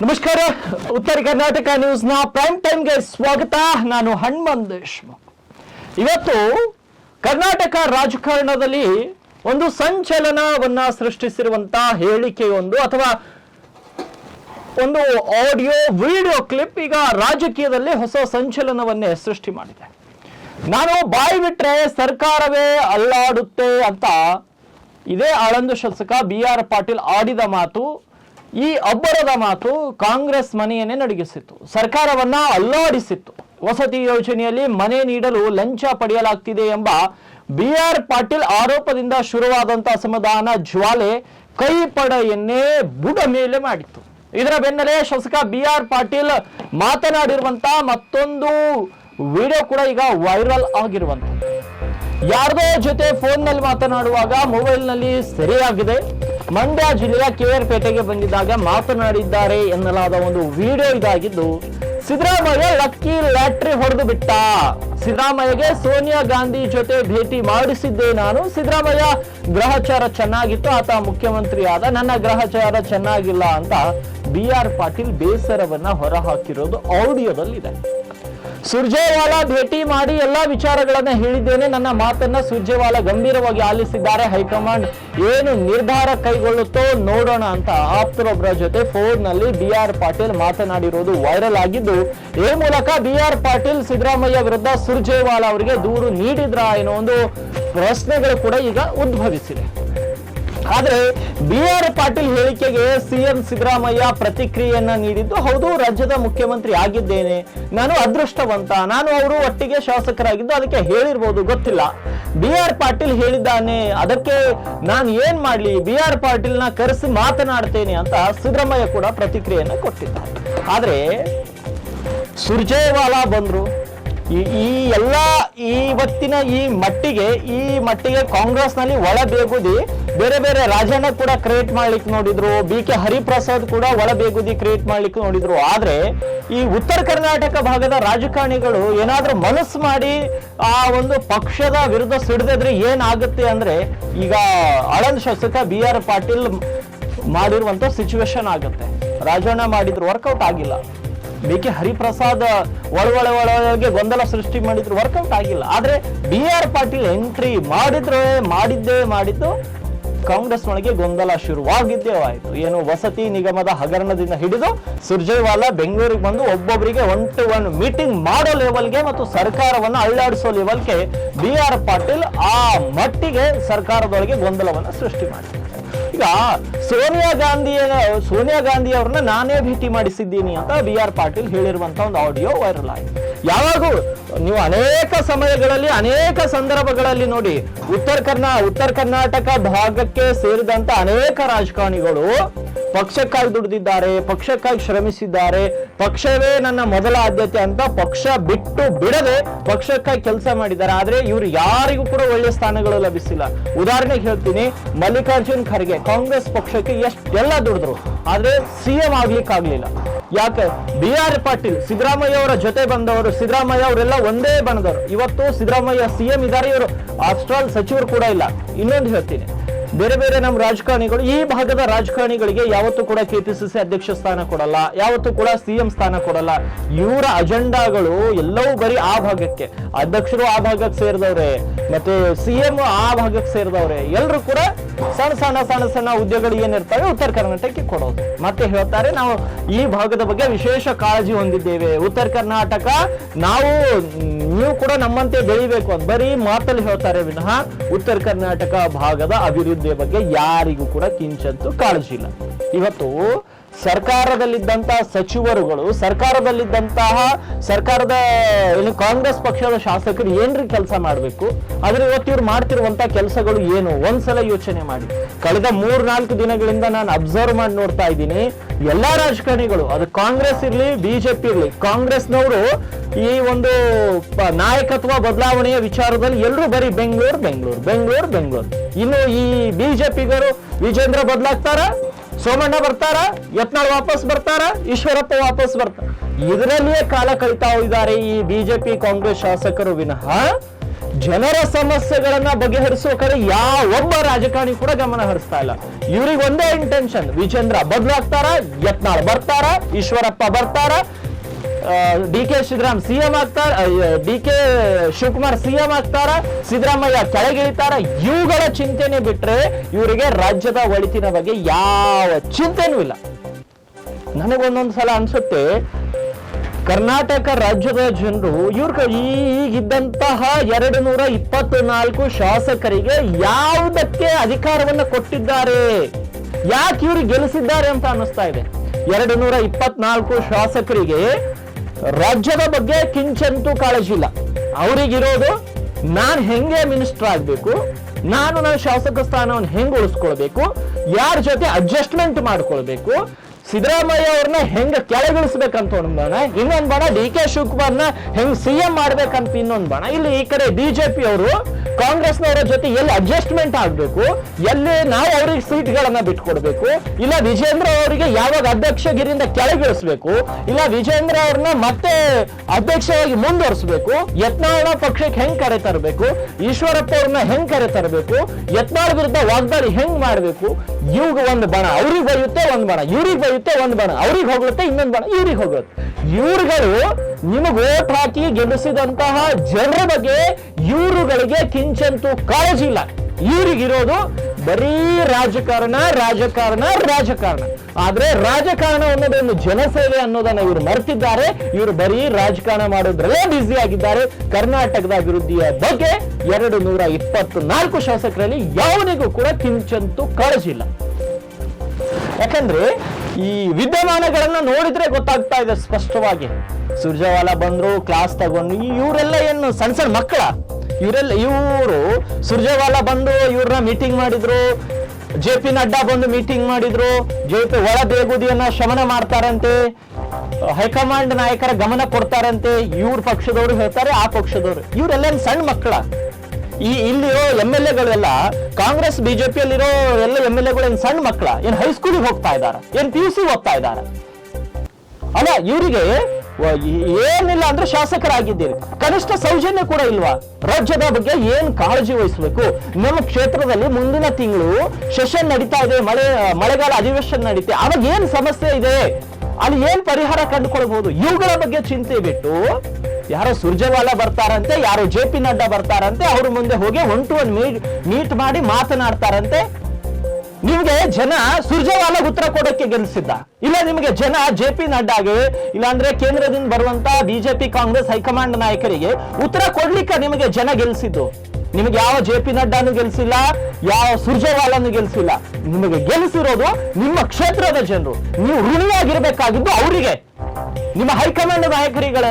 ನಮಸ್ಕಾರ. ಉತ್ತರ ಕರ್ನಾಟಕ ನ್ಯೂಸ್ನ ಪ್ರೈಮ್ ಟೈಮ್ಗೆ ಸ್ವಾಗತ. ನಾನು ಹಣ್ಮನ್ ದೇಶ್ಮುಖ್ ಇವತ್ತು ಕರ್ನಾಟಕ ರಾಜಕಾರಣದಲ್ಲಿ ಒಂದು ಸಂಚಲನವನ್ನ ಸೃಷ್ಟಿಸಿರುವಂತ ಹೇಳಿಕೆಯೊಂದು ಅಥವಾ ಒಂದು ಆಡಿಯೋ ವಿಡಿಯೋ ಕ್ಲಿಪ್ ಈಗ ರಾಜಕೀಯದಲ್ಲಿ ಹೊಸ ಸಂಚಲನವನ್ನೇ ಸೃಷ್ಟಿ ಮಾಡಿದೆ. ನಾನು ಬಾಯಿ ಬಿಟ್ರೆ ಸರ್ಕಾರವೇ ಅಲ್ಲಾಡುತ್ತೆ ಅಂತ ಇದೇ ಆಳಂದು ಶಾಸಕ ಬಿ ಆರ್ ಪಾಟೀಲ್ ಆಡಿದ ಮಾತು. ಈ ಅಬ್ಬರದ ಮಾತು ಕಾಂಗ್ರೆಸ್ ಮನೆಯನ್ನೇ ನಡಗಿಸಿತ್ತು. ಸರ್ಕಾರವನ್ನ ಅಲ್ಲಾಡಿಸಿತ್ತು. ವಸತಿ ಯೋಜನೆಯಲ್ಲಿ ಮನೆ ನೀಡಲು ಲಂಚ ಪಡೆಯಲಾಗ್ತಿದೆ ಎಂಬ ಬಿ ಆರ್ ಪಾಟೀಲ್ ಆರೋಪದಿಂದ ಶುರುವಾದಂತಹ ಅಸಮಾಧಾನ ಜ್ವಾಲೆ ಕೈ ಪಡೆಯನ್ನೇ ಬುಡ ಮೇಲೆ ಮಾಡಿತ್ತು. ಇದರ ಬೆನ್ನಲ್ಲೇ ಶಾಸಕ ಬಿ ಆರ್ ಪಾಟೀಲ್ ಮಾತನಾಡಿರುವಂತ ಮತ್ತೊಂದು ವಿಡಿಯೋ ಕೂಡ ಈಗ ವೈರಲ್ ಆಗಿರುವಂತ ಯಾರದೋ ಜೊತೆ ಫೋನ್ನಲ್ಲಿ ಮಾತನಾಡುವಾಗ ಮೊಬೈಲ್ನಲ್ಲಿ ಸೆರೆಯಾಗಿದೆ. ಮಂಡ್ಯ ಜಿಲ್ಲೆಯ ಕೆಆರ್ ಪೇಟೆಗೆ ಬಂದಿದ್ದಾಗ ಮಾತನಾಡಿದ್ದಾರೆ ಎನ್ನಲಾದ ಒಂದು ವಿಡಿಯೋ ಇದಾಗಿದ್ದು, ಸಿದ್ದರಾಮಯ್ಯ ಲಕ್ಕಿ ಲ್ಯಾಟ್ರಿ ಹೊಡೆದು ಬಿಟ್ಟ. ಸಿದ್ದರಾಮಯ್ಯಗೆ ಸೋನಿಯಾ ಗಾಂಧಿ ಜೊತೆ ಭೇಟಿ ಮಾಡಿಸಿದ್ದೆ ನಾನು. ಸಿದ್ದರಾಮಯ್ಯ ಗ್ರಹಚಾರ ಚೆನ್ನಾಗಿತ್ತು, ಆತ ಮುಖ್ಯಮಂತ್ರಿ ಆದ ನನ್ನ ಗ್ರಹಚಾರ ಚೆನ್ನಾಗಿಲ್ಲ ಅಂತ ಬಿ ಆರ್ ಪಾಟೀಲ್ ಬೇಸರವನ್ನ ಹೊರಹಾಕಿರೋದು ಆಡಿಯೋದಲ್ಲಿದೆ ಸುರ್ಜೇವಾಲಾ ಭೇಟಿ ಮಾಡಿ ಎಲ್ಲಾ ವಿಚಾರಗಳನ್ನ ಹೇಳಿದ್ದೇನೆ. ನನ್ನ ಮಾತನ್ನ ಸುರ್ಜೇವಾಲಾ ಗಂಭೀರವಾಗಿ ಆಲಿಸಿದ್ದಾರೆ. ಹೈಕಮಾಂಡ್ ಏನು ನಿರ್ಧಾರ ಕೈಗೊಳ್ಳುತ್ತೋ ನೋಡೋಣ ಅಂತ ಆಪ್ತರೊಬ್ಬರ ಜೊತೆ ಫೋನ್ನಲ್ಲಿ ಬಿ ಆರ್ ಪಾಟೀಲ್ ಮಾತನಾಡಿರೋದು ವೈರಲ್ ಆಗಿದ್ದು ಈ ಮೂಲಕ ಬಿ ಆರ್ ಪಾಟೀಲ್ ಸಿದ್ದರಾಮಯ್ಯ ವಿರುದ್ಧ ಸುರ್ಜೇವಾಲಾ ಅವರಿಗೆ ದೂರು ನೀಡಿದ್ರಾ ಏನೋ ಒಂದು ಪ್ರಶ್ನೆಗಳು ಕೂಡ ಈಗ ಉದ್ಭವಿಸಿದೆ ಆದ್ರೆ ಬಿ ಆರ್ ಪಾಟೀಲ್ ಹೇಳಿಕೆಗೆ ಸಿಎಂ ಸಿದ್ದರಾಮಯ್ಯ ಪ್ರತಿಕ್ರಿಯೆಯನ್ನ ನೀಡಿದ್ದು, ಹೌದು, ರಾಜ್ಯದ ಮುಖ್ಯಮಂತ್ರಿ ಆಗಿದ್ದೇನೆ. ನಾನು ಅದೃಷ್ಟವಂತ. ನಾನು ಅವರು ಒಟ್ಟಿಗೆ ಶಾಸಕರಾಗಿದ್ದು, ಅದಕ್ಕೆ ಹೇಳಿರ್ಬೋದು, ಗೊತ್ತಿಲ್ಲ. ಬಿ ಆರ್ ಪಾಟೀಲ್ ಹೇಳಿದ್ದಾನೆ. ಅದಕ್ಕೆ ನಾನು ಏನ್ ಮಾಡ್ಲಿ? ಬಿ ಆರ್ ಪಾಟೀಲ್ನ ಕರೆಸಿ ಮಾತನಾಡ್ತೇನೆ ಅಂತ ಸಿದ್ದರಾಮಯ್ಯ ಕೂಡ ಪ್ರತಿಕ್ರಿಯೆಯನ್ನ ಕೊಟ್ಟಿದ್ದಾರೆ. ಆದ್ರೆ, ಸುರ್ಜೇವಾಲಾ ಬಂದ್ರು. ಈ ಈ ಎಲ್ಲ ಇವತ್ತಿನ ಈ ಮಟ್ಟಿಗೆ ಈ ಮಟ್ಟಿಗೆ ಕಾಂಗ್ರೆಸ್ನಲ್ಲಿ ಒಳ ಬೇಗುದಿ ಬೇರೆ ಬೇರೆ ರಾಜಣ್ಣ ಕೂಡ ಕ್ರಿಯೇಟ್ ಮಾಡ್ಲಿಕ್ಕೆ ನೋಡಿದ್ರು. ಬಿ ಕೆ ಹರಿಪ್ರಸಾದ್ ಕೂಡ ಒಳ ಬೇಗುದಿ ಕ್ರಿಯೇಟ್ ಮಾಡ್ಲಿಕ್ಕೆ ನೋಡಿದ್ರು. ಆದ್ರೆ ಈ ಉತ್ತರ ಕರ್ನಾಟಕ ಭಾಗದ ರಾಜಕಾರಣಿಗಳು ಏನಾದ್ರೂ ಮನಸ್ಸು ಮಾಡಿ ಆ ಒಂದು ಪಕ್ಷದ ವಿರುದ್ಧ ಸಿಡಿದ್ರೆ ಏನಾಗುತ್ತೆ ಅಂದ್ರೆ ಈಗ ಆಳಂದ್ ಶಾಸಕ ಬಿ ಆರ್ ಪಾಟೀಲ್ ಮಾಡಿರುವಂತ ಸಿಚುವೇಶನ್ ಆಗುತ್ತೆ. ರಾಜಣ್ಣ ಮಾಡಿದ್ರು ವರ್ಕೌಟ್ ಆಗಿಲ್ಲ. ಬಿ ಕೆ ಹರಿಪ್ರಸಾದ್ ಒಳಗೊಳ ಒಳಗೆ ಗೊಂದಲ ಸೃಷ್ಟಿ ಮಾಡಿದ್ರು ವರ್ಕೌಟ್ ಆಗಿಲ್ಲ. ಆದ್ರೆ ಬಿ ಆರ್ ಪಾಟೀಲ್ ಎಂಟ್ರಿ ಮಾಡಿದ್ರೆ, ಮಾಡಿದ್ದೇ ಮಾಡಿದ್ದು ಕಾಂಗ್ರೆಸ್ ಒಳಗೆ ಗೊಂದಲ ಶುರುವಾಗಿದ್ದೇ ಆಯ್ತು. ಏನು ವಸತಿ ನಿಗಮದ ಹಗರಣದಿಂದ ಹಿಡಿದು ಸುರ್ಜೇವಾಲಾ ಬೆಂಗಳೂರಿಗೆ ಬಂದು ಒಬ್ಬೊಬ್ಬರಿಗೆ ಒನ್ ಟು ಒನ್ ಮೀಟಿಂಗ್ ಮಾಡೋ ಲೆವೆಲ್ಗೆ ಮತ್ತು ಸರ್ಕಾರವನ್ನು ಅಳ್ಳಾಡಿಸೋ ಲೆವೆಲ್ಗೆ ಬಿ ಆರ್ ಪಾಟೀಲ್ ಆ ಮಟ್ಟಿಗೆ ಸರ್ಕಾರದೊಳಗೆ ಗೊಂದಲವನ್ನು ಸೃಷ್ಟಿ ಮಾಡಿದ್ದಾರೆ ಈಗ ಸೋನಿಯಾ ಗಾಂಧಿ ಸೋನಿಯಾ ಗಾಂಧಿ ಅವ್ರನ್ನ ನಾನೇ ಭೇಟಿ ಮಾಡಿಸಿದ್ದೀನಿ ಅಂತ ಬಿ ಆರ್ ಪಾಟೀಲ್ ಹೇಳಿರುವಂತ ಒಂದು ಆಡಿಯೋ ವೈರಲ್ ಆಗಿದೆ ಯಾವಾಗೂ ನೀವು ಅನೇಕ ಸಮಯಗಳಲ್ಲಿ, ಅನೇಕ ಸಂದರ್ಭಗಳಲ್ಲಿ ನೋಡಿ, ಉತ್ತರ ಕರ್ನಾ, ಉತ್ತರ ಕರ್ನಾಟಕ ಭಾಗಕ್ಕೆ ಸೇರಿದಂತ ಅನೇಕ ರಾಜಕಾರಣಿಗಳು ಪಕ್ಷಕ್ಕಾಗಿ ದುಡಿದಿದ್ದಾರೆ, ಪಕ್ಷಕ್ಕಾಗಿ ಶ್ರಮಿಸಿದ್ದಾರೆ, ಪಕ್ಷವೇ ನನ್ನ ಮೊದಲ ಆದ್ಯತೆ ಅಂತ ಪಕ್ಷ ಬಿಟ್ಟು ಬಿಡದೆ ಪಕ್ಷಕ್ಕಾಗಿ ಕೆಲಸ ಮಾಡಿದ್ದಾರೆ. ಆದ್ರೆ ಇವರು ಯಾರಿಗೂ ಕೂಡ ಒಳ್ಳೆ ಸ್ಥಾನಗಳು ಲಭಿಸಿಲ್ಲ. ಉದಾಹರಣೆಗೆ ಹೇಳ್ತೀನಿ, ಮಲ್ಲಿಕಾರ್ಜುನ್ ಖರ್ಗೆ ಕಾಂಗ್ರೆಸ್ ಪಕ್ಷಕ್ಕೆ ಎಷ್ಟೆಲ್ಲ ದುಡಿದ್ರು, ಆದ್ರೆ ಸಿಎಂ ಆಗ್ಲಿಕ್ಕೆ ಆಗ್ಲಿಲ್ಲ ಯಾಕೆ? ಬಿ ಆರ್ ಪಾಟೀಲ್, ಸಿದ್ದರಾಮಯ್ಯ ಅವರ ಜೊತೆ ಬಂದವರು, ಸಿದ್ದರಾಮಯ್ಯ ಅವರೆಲ್ಲ ಒಂದೇ ಬಂದವರು ಇವತ್ತು ಸಿದ್ದರಾಮಯ್ಯ ಸಿಎಂ ಇದ್ದಾರೆ ಇವರು. ಅಷ್ಟ್ರಲ್ಲಿ ಸಚಿವರು ಕೂಡ ಇಲ್ಲ. ಇನ್ನೊಂದು ಹೇಳ್ತೀನಿ ಬೇರೆ ಬೇರೆ ನಮ್ಮ ರಾಜಕಾರಣಿಗಳು, ಈ ಭಾಗದ ರಾಜಕಾರಣಿಗಳಿಗೆ ಯಾವತ್ತೂ ಕೂಡ ಕೆಪಿಸಿಸಿ ಅಧ್ಯಕ್ಷ ಸ್ಥಾನ ಕೊಡಲ್ಲ, ಯಾವತ್ತೂ ಕೂಡ ಸಿಎಂ ಸ್ಥಾನ ಕೊಡಲ್ಲ. ಇವರ ಅಜೆಂಡಾಗಳು ಎಲ್ಲವೂ ಬರೀ ಆ ಭಾಗಕ್ಕೆ. ಅಧ್ಯಕ್ಷರು ಆ ಭಾಗಕ್ಕೆ ಸೇರಿದವ್ರೆ, ಮತ್ತೆ ಸಿಎಂ ಆ ಭಾಗಕ್ಕೆ ಸೇರಿದವ್ರೆ. ಎಲ್ಲರೂ ಕೂಡ ಸಣ್ಣ ಸಣ್ಣ ಸಣ್ಣ ಸಣ್ಣ ಹುದ್ದೆಗಳು ಏನಿರ್ತವೆ ಉತ್ತರ ಕರ್ನಾಟಕಕ್ಕೆ ಕೊಡೋದು. ಮತ್ತೆ ಹೇಳ್ತಾರೆ ನಾವು ಈ ಭಾಗದ ಬಗ್ಗೆ ವಿಶೇಷ ಕಾಳಜಿ ಹೊಂದಿದ್ದೇವೆ. ಉತ್ತರ ಕರ್ನಾಟಕ, ನಾವು, ನೀವು ಕೂಡ ನಮ್ಮಂತೆ ಬೆಳಿಬೇಕು ಅಂತ ಬರೀ ಮಾತಲ್ಲಿ ಹೇಳ್ತಾರೆ ವಿನಃ ಉತ್ತರ ಕರ್ನಾಟಕ ಭಾಗದ ಅಭಿವೃದ್ಧಿಯ ಬಗ್ಗೆ ಯಾರಿಗೂ ಕೂಡ ಕಿಂಚಂತೂ ಕಾಳಜಿ ಇಲ್ಲ. ಇವತ್ತು ಸರ್ಕಾರದಲ್ಲಿದ್ದಂತಹ ಸಚಿವರುಗಳು, ಸರ್ಕಾರದಲ್ಲಿದ್ದಂತಹ ಸರ್ಕಾರದ ಏನು ಕಾಂಗ್ರೆಸ್ ಪಕ್ಷದ ಶಾಸಕರು ಏನ್ರಿ ಕೆಲಸ ಮಾಡಬೇಕು? ಆದ್ರೆ ಇವತ್ತು ಇವ್ರು ಮಾಡ್ತಿರುವಂತ ಕೆಲಸಗಳು ಏನು? ಒಂದ್ಸಲ ಯೋಚನೆ ಮಾಡಿ. ಕಳೆದ ಮೂರ್ ನಾಲ್ಕು ದಿನಗಳಿಂದ ನಾನು ಅಬ್ಸರ್ವ್ ಮಾಡಿ ನೋಡ್ತಾ ಇದ್ದೀನಿ, ಎಲ್ಲಾ ರಾಜಕಾರಣಿಗಳು, ಅದು ಕಾಂಗ್ರೆಸ್ ಇರ್ಲಿ, ಬಿಜೆಪಿ ಇರ್ಲಿ, ಕಾಂಗ್ರೆಸ್ನವರು ಈ ಒಂದು ನಾಯಕತ್ವ ಬದಲಾವಣೆಯ ವಿಚಾರದಲ್ಲಿ ಎಲ್ಲರೂ ಬರೀ ಬೆಂಗಳೂರು ಬೆಂಗಳೂರು ಬೆಂಗಳೂರು ಬೆಂಗಳೂರು. ಇನ್ನು ಈ ಬಿಜೆಪಿಗರು ವಿಜೇಂದ್ರ ಬದಲಾಗ್ತಾರ? ಸೋಮಣ್ಣ ಬರ್ತಾರ? ಯತ್ನಾಳ್ ವಾಪಸ್ ಬರ್ತಾರ? ಈಶ್ವರಪ್ಪ ವಾಪಸ್ ಬರ್ತಾರ? ಇದರಲ್ಲಿಯೇ ಕಾಲ ಕಳಿತಾ ಇದ್ದಾರೆ ಈ ಬಿಜೆಪಿ ಕಾಂಗ್ರೆಸ್ ಶಾಸಕರು ವಿನಃ. ಜನರ ಸಮಸ್ಯೆಗಳನ್ನ ಬಗೆಹರಿಸುವ ಕಡೆ ಯಾವೊಬ್ಬ ರಾಜಕಾರಣಿ ಕೂಡ ಗಮನ ಹರಿಸ್ತಾ ಇಲ್ಲ. ಇವ್ರಿಗೆ ಒಂದೇ ಇಂಟೆನ್ಷನ್ ವಿಜೇಂದ್ರ ಬದಲಾಗ್ತಾರ? ಯತ್ನಾಳ್ ಬರ್ತಾರ? ಈಶ್ವರಪ್ಪ ಬರ್ತಾರ? ಡಿ ಕೆ ಸಿದ್ದರಾಮ್ ಸಿಎಂ ಆಗ್ತಾರ ಡಿ ಕೆ ಶಿವಕುಮಾರ್ ಸಿಎಂ ಆಗ್ತಾರ, ಸಿದ್ದರಾಮಯ್ಯ ಕೆಳಗಿಳಿತಾರ, ಇವುಗಳ ಚಿಂತೆನೆ ಬಿಟ್ರೆ ಇವರಿಗೆ ರಾಜ್ಯದ ಒಳಿತಿನ ಬಗ್ಗೆ ಯಾವ ಚಿಂತೆನೂ ಇಲ್ಲ. ನನಗೊಂದೊಂದು ಸಲ ಅನ್ಸುತ್ತೆ, ಕರ್ನಾಟಕ ರಾಜ್ಯದ ಜನರು, ಇವ್ರ ಈಗಿದ್ದಂತಹ ಎರಡು ನೂರ ಇಪ್ಪತ್ನಾಲ್ಕು ಶಾಸಕರಿಗೆ ಯಾವುದಕ್ಕೆ ಅಧಿಕಾರವನ್ನ ಕೊಟ್ಟಿದ್ದಾರೆ? ಯಾಕೆ ಇವ್ರು ಗೆಲ್ಲಿಸಿದ್ದಾರೆ ಅಂತ ಅನ್ನಿಸ್ತಾ ಇದೆ. ಎರಡು ನೂರ ಇಪ್ಪತ್ನಾಲ್ಕು ಶಾಸಕರಿಗೆ ರಾಜ್ಯದ ಬಗ್ಗೆ ಕಿಂಚಂತೂ ಕಾಳಜಿ ಇಲ್ಲ. ಅವರಿಗಿರೋದು ನಾನು ಹೆಂಗೆ ಮಿನಿಸ್ಟರ್ ಆಗ್ಬೇಕು, ನಾನು ನನ್ನ ಶಾಸಕ ಸ್ಥಾನವನ್ನು ಹೆಂಗ್ ಉಳಿಸ್ಕೊಳ್ಬೇಕು, ಯಾರ ಜೊತೆ ಅಡ್ಜಸ್ಟ್ಮೆಂಟ್ ಮಾಡ್ಕೊಳ್ಬೇಕು ಸಿದ್ದರಾಮಯ್ಯ ಅವ್ರನ್ನ ಹೆಂಗ ಕೆಳಗಿಳಿಸ್ಬೇಕಂತ ಒಂದು ಬಣ. ಇನ್ನೊಂದ್ ಬಣ, ಡಿ ಕೆ ಶಿವಕುಮಾರ್ನ ಹೆಂಗ್ ಸಿ ಎಂ ಮಾಡ್ಬೇಕಂತ ಇನ್ನೊಂದ್ ಬಣ. ಇಲ್ಲಿ ಈ ಕಡೆ ಬಿಜೆಪಿ ಅವರು ಕಾಂಗ್ರೆಸ್ನವರ ಜೊತೆ ಎಲ್ಲಿ ಅಡ್ಜಸ್ಟ್ಮೆಂಟ್ ಆಗ್ಬೇಕು, ಎಲ್ಲಿ ನಾವು ಅವ್ರಿಗೆ ಸೀಟ್ಗಳನ್ನ ಬಿಟ್ಕೊಡ್ಬೇಕು, ಇಲ್ಲ ವಿಜೇಂದ್ರ ಅವರಿಗೆ ಯಾವಾಗ ಅಧ್ಯಕ್ಷಗಿರಿಯಿಂದ ಕೆಳಗಿಳಿಸ್ಬೇಕು, ಇಲ್ಲ ವಿಜೇಂದ್ರ ಅವ್ರನ್ನ ಮತ್ತೆ ಅಧ್ಯಕ್ಷವಾಗಿ ಮುಂದುವರಿಸಬೇಕು, ಯತ್ನಾಳ ಪಕ್ಷಕ್ಕೆ ಹೆಂಗ್ ಕರೆ ತರಬೇಕು, ಈಶ್ವರಪ್ಪ ಅವ್ರನ್ನ ಹೆಂಗ್ ಕರೆ ತರಬೇಕು, ಯತ್ನಾಳ್ ವಿರುದ್ಧ ವಾಗ್ದಾಳಿ ಹೆಂಗ್ ಮಾಡ್ಬೇಕು, ಇವ್ಗ ಒಂದು ಬಣ, ಅವ್ರಿಗೆ ಬೈಯುತ್ತೆ ಒಂದ್ ಬಣ, ಇವ್ರಿಗೆ ಬೈಯುತ್ತೆ ಒಂದ್ ಬಣ. ಅವ್ರಿಗೆ ಹೋಗುತ್ತೆ ಇನ್ನೊಂದ್ ಬಣ. ಇವ್ರಿಗೆ ಹೋಗುತ್ತೆ ಇವ್ರುಗಳು ನಿಮಗೆ ಓಟ್ ಹಾಕಿ ಗೆಲ್ಲಿಸಿದಂತಹ ಜನರ ಬಗ್ಗೆ ಇವರುಗಳಿಗೆ ಕಿಂಚಂತೂ ಕಾಳಜಿ ಇಲ್ಲ. ಇವ್ರಿಗಿರೋದು ಬರೀ ರಾಜಕಾರಣ ರಾಜಕಾರಣ ರಾಜಕಾರಣ. ಆದ್ರೆ ರಾಜಕಾರಣ ಅನ್ನೋದೊಂದು ಜನಸೇವೆ ಅನ್ನೋದನ್ನ ಇವರು ಮರೆತಿದ್ದಾರೆ. ಇವರು ಬರೀ ರಾಜಕಾರಣ ಮಾಡೋದ್ರಲ್ಲೇ ಬ್ಯುಸಿ ಆಗಿದ್ದಾರೆ. ಕರ್ನಾಟಕದ ಅಭಿವೃದ್ಧಿಯ ಬಗ್ಗೆ ಎರಡು ನೂರ ಇಪ್ಪತ್ನಾಲ್ಕು ಶಾಸಕರಲ್ಲಿ ಯಾವನಿಗೂ ಕೂಡ ಕಿಂಚಂತೂ ಕಾಳಜಿ ಇಲ್ಲ. ಯಾಕಂದ್ರೆ ಈ ವಿದ್ಯಮಾನಗಳನ್ನ ನೋಡಿದ್ರೆ ಗೊತ್ತಾಗ್ತಾ ಇದೆ ಸ್ಪಷ್ಟವಾಗಿ. ಸುರ್ಜವಾಲ ಬಂದ್ರು ಕ್ಲಾಸ್ ತಗೊಂಡು ಇವರೆಲ್ಲ ಏನು ಸಣ್ಣ ಸಣ್ಣ ಮಕ್ಕಳ? ಇವರೆಲ್ಲ, ಇವರು ಸುರ್ಜವಾಲ ಬಂದು ಇವ್ರನ್ನ ಮೀಟಿಂಗ್ ಮಾಡಿದ್ರು ಜೆ ಪಿ ನಡ್ಡಾ ಬಂದು ಮೀಟಿಂಗ್ ಮಾಡಿದ್ರು ಜೆ ಪಿ ಒಳ ಬೇಗುದಿಯನ್ನ ಶಮನ ಮಾಡ್ತಾರಂತೆ, ಹೈಕಮಾಂಡ್ ನಾಯಕರ ಗಮನ ಕೊಡ್ತಾರಂತೆ, ಇವ್ರ ಪಕ್ಷದವರು ಹೇಳ್ತಾರೆ, ಆ ಪಕ್ಷದವರು. ಇವರೆಲ್ಲ ಸಣ್ಣ ಮಕ್ಕಳ. ಈ ಇಲ್ಲಿರೋ ಎಂ ಎಲ್ ಎಗಳೆಲ್ಲ ಕಾಂಗ್ರೆಸ್, ಬಿಜೆಪಿಯಲ್ಲಿರೋ ಎಲ್ಲ ಎಂ ಎಲ್ ಎಗಳು ಏನ್ ಸಣ್ಣ ಮಕ್ಕಳ, ಏನ್ ಹೈಸ್ಕೂಲಿಗೆ ಹೋಗ್ತಾ ಇದಾರ ಏನ್ ಪಿ ಯು ಸಿ ಹೋಗ್ತಾ ಇದಾರ ಅಲ್ಲ, ಇವರಿಗೆ ಏನಿಲ್ಲ ಅಂದ್ರೆ ಶಾಸಕರಾಗಿದ್ದೀರಿ. ಕನಿಷ್ಠ ಸೌಜನ್ಯ ಕೂಡ ಇಲ್ವಾ? ರಾಜ್ಯದ ಬಗ್ಗೆ ಏನ್ ಕಾಳಜಿ ವಹಿಸಬೇಕು? ನಮ್ಮ ಕ್ಷೇತ್ರದಲ್ಲಿ ಮುಂದಿನ ತಿಂಗಳು ಸೆಷನ್ ನಡೀತಾ ಇದೆ, ಮಳೆ, ಮಳೆಗಾಲ ಅಧಿವೇಶನ ನಡೀತೆ, ಅವಾಗ ಏನ್ ಸಮಸ್ಯೆ ಇದೆ? ಅಲ್ಲಿ ಏನ್ ಪರಿಹಾರ ಕಂಡುಕೊಳ್ಬಹುದು? ಇವುಗಳ ಬಗ್ಗೆ ಚಿಂತೆ ಬಿಟ್ಟು ಯಾರೋ ಸುರ್ಜೇವಾಲ ಬರ್ತಾರಂತೆ, ಯಾರೋ ಜೆ ಪಿ ನಡ್ಡಾ ಬರ್ತಾರಂತೆ, ಅವ್ರ ಮುಂದೆ ಹೋಗಿ one to one meet meet ಮಾಡಿ ಮಾತನಾಡ್ತಾರಂತೆ. ನಿಮ್ಗೆ ಜನ ಸುರ್ಜೇವಾಲ ಉತ್ತರ ಕೊಡಕ್ಕೆ ಗೆಲ್ಸಿದ್ದ. ಇಲ್ಲ ನಿಮಗೆ ಜನ ಜೆ ಪಿ ನಡ್ಡಾಗೆ, ಇಲ್ಲಾಂದ್ರೆ ಕೇಂದ್ರದಿಂದ ಬರುವಂತ ಬಿಜೆಪಿ ಕಾಂಗ್ರೆಸ್ ಹೈಕಮಾಂಡ್ ನಾಯಕರಿಗೆ ಉತ್ತರ ಕೊಡ್ಲಿಕ್ಕೆ ನಿಮಗೆ ಜನ ಗೆಲ್ಸಿದ್ದು. ನಿಮಗೆ ಯಾವ ಜೆ ಪಿ ನಡ್ಡಾನು ಗೆಲ್ಸಿಲ್ಲ, ಯಾವ ಸುರ್ಜೇವಾಲನು ಗೆಲ್ಸಿಲ್ಲ. ನಿಮಗೆ ಗೆಲ್ಸಿರೋದು ನಿಮ್ಮ ಕ್ಷೇತ್ರದ ಜನರು. ನೀವು ಋಣಿಯಾಗಿರ್ಬೇಕಾಗಿದ್ದು ಅವರಿಗೆ. ನಿಮ್ಮ ಹೈಕಮಾಂಡ್ ನಾಯಕರಿಗಳ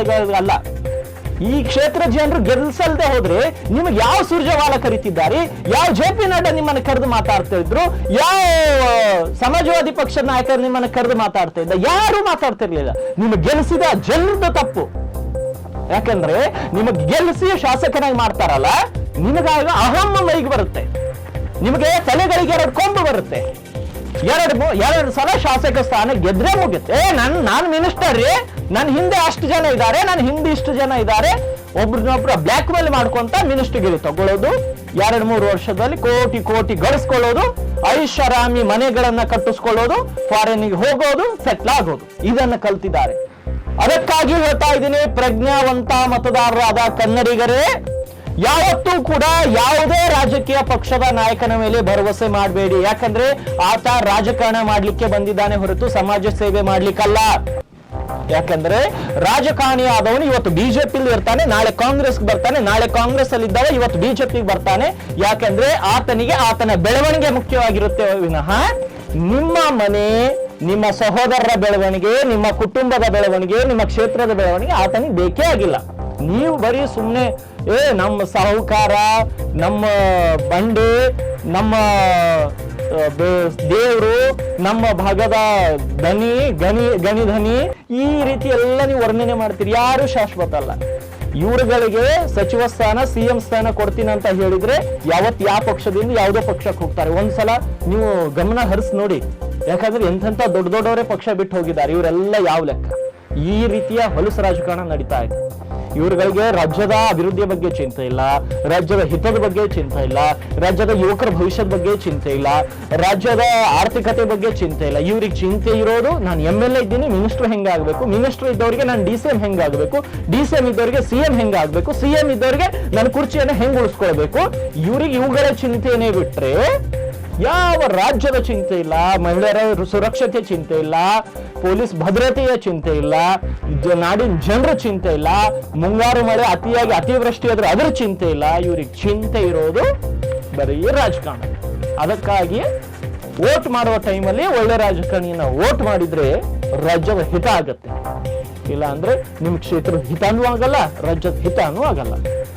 ಈ ಕ್ಷೇತ್ರ ಜನರು ಗೆಲ್ಸಲ್ದೆ ಹೋದ್ರೆ ನಿಮಗೆ ಯಾವ ಸೂರ್ಯವಾಲ ಕರೀತಿದ್ದಾರೆ? ಯಾವ ಜೆ ಪಿ ನಡ್ಡಾ ನಿಮ್ಮನ್ನ ಕರೆದು ಮಾತಾಡ್ತಾ ಇದ್ರು? ಯಾವ ಸಮಾಜವಾದಿ ಪಕ್ಷದ ನಾಯಕರು ನಿಮ್ಮನ್ನ ಕರೆದು ಮಾತಾಡ್ತಾ ಇದ್ದ? ಯಾರು ಮಾತಾಡ್ತಿರ್ಲಿಲ್ಲ. ನಿಮಗೆ ಗೆಲ್ಸಿದ ಜನರದ್ದು ತಪ್ಪು. ಯಾಕಂದ್ರೆ ನಿಮಗೆ ಗೆಲ್ಸಿ ಶಾಸಕನಾಗಿ ಮಾಡ್ತಾರಲ್ಲ, ನಿಮಗಾಗ ಅಹಮ್ಮ ಮೈಗೆ ಬರುತ್ತೆ. ನಿಮಗೆ ತಲೆಗಳಿಗೆ ಎರಡು ಕೊಂಬು ಬರುತ್ತೆ. ಎರಡು ಎರಡು ಸಲ ಶಾಸಕ ಸ್ಥಾನ ಗೆದ್ರೆ ಹೋಗಿತ್ತು ಏ, ನನ್ ನಾನು ಮಿನಿಸ್ಟರ್ ರೀ. ನನ್ನ ಹಿಂದೆ ಅಷ್ಟು ಜನ ಇದ್ದಾರೆ ನನ್ನ ಹಿಂದೆ ಇಷ್ಟು ಜನ ಇದ್ದಾರೆ ಒಬ್ರನ್ನೊಬ್ರ ಬ್ಲ್ಯಾಕ್ ಮೇಲ್ ಮಾಡ್ಕೊಂತ ಮಿನಿಸ್ಟರ್ಗಿರಿ ತಗೊಳ್ಳೋದು ಎರಡು ಮೂರು ವರ್ಷದಲ್ಲಿ ಕೋಟಿ ಕೋಟಿ ಗಳಿಸ್ಕೊಳ್ಳೋದು. ಐಷಾರಾಮಿ ಮನೆಗಳನ್ನ ಕಟ್ಟಿಸ್ಕೊಳ್ಳೋದು. ಫಾರಿನ್ಗೆ ಹೋಗೋದು ಸೆಟ್ಲ್ ಆಗೋದು. ಇದನ್ನ ಕಲ್ತಿದ್ದಾರೆ. ಅದಕ್ಕಾಗಿ ಹೇಳ್ತಾ ಇದ್ದೀನಿ, ಪ್ರಜ್ಞಾವಂತ ಮತದಾರರಾದ ಕನ್ನಡಿಗರೇ ಯಾವತ್ತೂ ಕೂಡ ಯಾವುದೇ ರಾಜಕೀಯ ಪಕ್ಷದ ನಾಯಕನ ಮೇಲೆ ಭರವಸೆ ಮಾಡಬೇಡಿ. ಯಾಕಂದ್ರೆ ಆತ ರಾಜಕಾರಣ ಮಾಡ್ಲಿಕ್ಕೆ ಬಂದಿದ್ದಾನೆ ಹೊರತು ಸಮಾಜ ಸೇವೆ ಮಾಡ್ಲಿಕ್ಕಲ್ಲ. ಯಾಕಂದ್ರೆ ರಾಜಕಾರಣಿ ಆದವನು ಇವತ್ತು ಬಿಜೆಪಿಲಿ ಇರ್ತಾನೆ, ನಾಳೆ ಕಾಂಗ್ರೆಸ್ ಬರ್ತಾನೆ, ನಾಳೆ ಕಾಂಗ್ರೆಸ್ ಅಲ್ಲಿ ಇದ್ದಾಗ ಇವತ್ತು ಬಿಜೆಪಿಗೆ ಬರ್ತಾನೆ. ಯಾಕಂದ್ರೆ ಆತನಿಗೆ ಆತನ ಬೆಳವಣಿಗೆ ಮುಖ್ಯವಾಗಿರುತ್ತೆ ವಿನಃ ನಿಮ್ಮ ಮನೆ, ನಿಮ್ಮ ಸಹೋದರರ ಬೆಳವಣಿಗೆ, ನಿಮ್ಮ ಕುಟುಂಬದ ಬೆಳವಣಿಗೆ, ನಿಮ್ಮ ಕ್ಷೇತ್ರದ ಬೆಳವಣಿಗೆ ಆತನಿಗೆ ಬೇಕೇ ಆಗಿಲ್ಲ. ನೀವು ಬರೀ ಸುಮ್ಮನೆ ಏ, ನಮ್ಮ ಸಾಹುಕಾರ, ನಮ್ಮ ಬಂಡೆ, ನಮ್ಮ ದೇವರು, ನಮ್ಮ ಭಾಗದ ಧನಿ ಗಣಿ ಗಣಿ ಧನಿ, ಈ ರೀತಿ ಎಲ್ಲ ನೀವು ವರ್ಣನೆ ಮಾಡ್ತೀರಿ. ಯಾರು ಶಾಶ್ವತ ಅಲ್ಲ. ಇವರುಗಳಿಗೆ ಸಚಿವ ಸ್ಥಾನ, ಸಿಎಂ ಸ್ಥಾನ ಕೊಡ್ತೀನಿ ಅಂತ ಹೇಳಿದ್ರೆ ಯಾವತ್ ಯಾವ ಪಕ್ಷದಿಂದ ಯಾವುದೋ ಪಕ್ಷಕ್ಕೆ ಹೋಗ್ತಾರೆ. ಒಂದ್ಸಲ ನೀವು ಗಮನ ಹರಿಸ್ ನೋಡಿ. ಯಾಕಂದ್ರೆ ಎಂಥ ದೊಡ್ಡ ದೊಡ್ಡವರೇ ಪಕ್ಷ ಬಿಟ್ಟು ಹೋಗಿದ್ದಾರೆ. ಇವರೆಲ್ಲ ಯಾವ ಲೆಕ್ಕ? ಈ ರೀತಿಯ ಹೊಲಸು ರಾಜಕಾರಣ ನಡೀತಾ ಇದೆ. ಇವ್ರುಗಳಿಗೆ ರಾಜ್ಯದ ಅಭಿವೃದ್ಧಿಯ ಬಗ್ಗೆ ಚಿಂತೆ ಇಲ್ಲ, ರಾಜ್ಯದ ಹಿತದ ಬಗ್ಗೆ ಚಿಂತೆ ಇಲ್ಲ, ರಾಜ್ಯದ ಯುವಕರ ಭವಿಷ್ಯದ ಬಗ್ಗೆ ಚಿಂತೆ ಇಲ್ಲ, ರಾಜ್ಯದ ಆರ್ಥಿಕತೆ ಬಗ್ಗೆ ಚಿಂತೆ ಇಲ್ಲ. ಇವ್ರಿಗೆ ಚಿಂತೆ ಇರೋದು ನಾನು ಎಂ ಎಲ್ ಎ ಇದ್ದೀನಿ ಮಿನಿಸ್ಟರ್ ಹೆಂಗಾಗಬೇಕು? ಮಿನಿಸ್ಟರ್ ಇದ್ದವರಿಗೆ ನಾನು ಡಿ ಸಿ ಎಂ ಹೆಂಗಾಗಬೇಕು? ಡಿ ಸಿ ಎಂ ಇದ್ದವರಿಗೆ ಸಿ ಎಂ ಹೆಂಗಾಗಬೇಕು? ಸಿ ಎಂ ಇದ್ದವರಿಗೆ ನನ್ನ ಕುರ್ಚಿಯನ್ನು ಹೆಂಗ್ ಉಳಿಸ್ಕೊಳ್ಬೇಕು? ಇವ್ರಿಗೆ ಇವುಗಳ ಚಿಂತೆಯೇ ಬಿಟ್ರೆ ಯಾವ ರಾಜ್ಯದ ಚಿಂತೆ ಇಲ್ಲ, ಮಹಿಳೆಯರ ಸುರಕ್ಷತೆ ಚಿಂತೆ ಇಲ್ಲ ಪೊಲೀಸ್ ಭದ್ರತೆಯ ಚಿಂತೆ ಇಲ್ಲ ನಾಡಿನ ಜನರ ಚಿಂತೆ ಇಲ್ಲ, ಮುಂಗಾರು ಮಳೆ ಅತಿಯಾಗಿ ಅತಿವೃಷ್ಟಿ ಆದ್ರೆ ಅದರ ಚಿಂತೆ ಇಲ್ಲ. ಇವ್ರಿಗೆ ಚಿಂತೆ ಇರೋದು ಬರೀ ರಾಜಕಾರಣ. ಅದಕ್ಕಾಗಿ ವೋಟ್ ಮಾಡುವ ಟೈಮಲ್ಲಿ ಒಳ್ಳೆ ರಾಜಕಾರಣಿಯನ್ನ ವೋಟ್ ಮಾಡಿದ್ರೆ ರಾಜ್ಯದ ಹಿತ ಆಗತ್ತೆ. ಇಲ್ಲ ಅಂದ್ರೆ ನಿಮ್ ಕ್ಷೇತ್ರದ ಹಿತಾನೂ ಆಗಲ್ಲ, ರಾಜ್ಯದ ಹಿತಾನೂ ಆಗಲ್ಲ.